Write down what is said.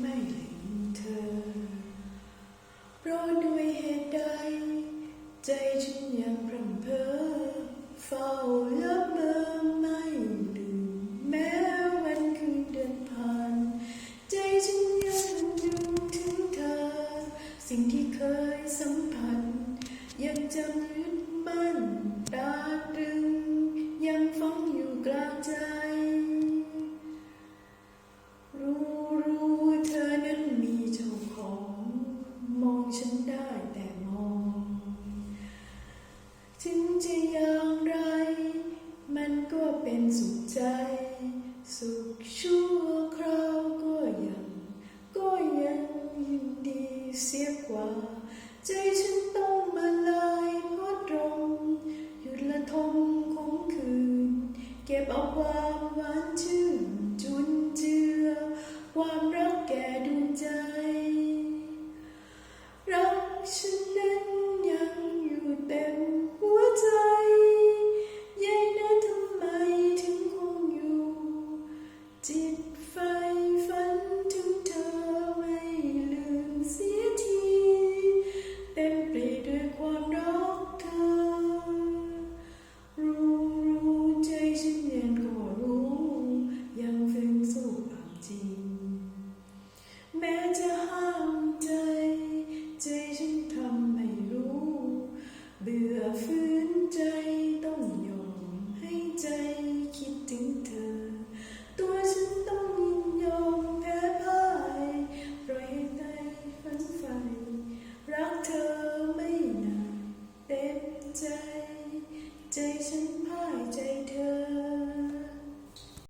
ไม่เห็นเธอ เพราะด้วยเหตุใด ใจฉันยังพรำเพ้อเฝ้าเล ชั่วคราวก็ยัง ก็ยังยินดีเสียกว่า ใจฉันต้องมาลายเพราะตรงหยุดละทมคงคืน เก็บเอาความหวานชื่น ใจต้องยอมให้ใจคิดถึงเธอ ตัวฉันต้องยินยอมแพ้พ่ายปล่อยให้ใจฝันใฝ่รักเธอไม่นานเต็มใจ ใจฉัน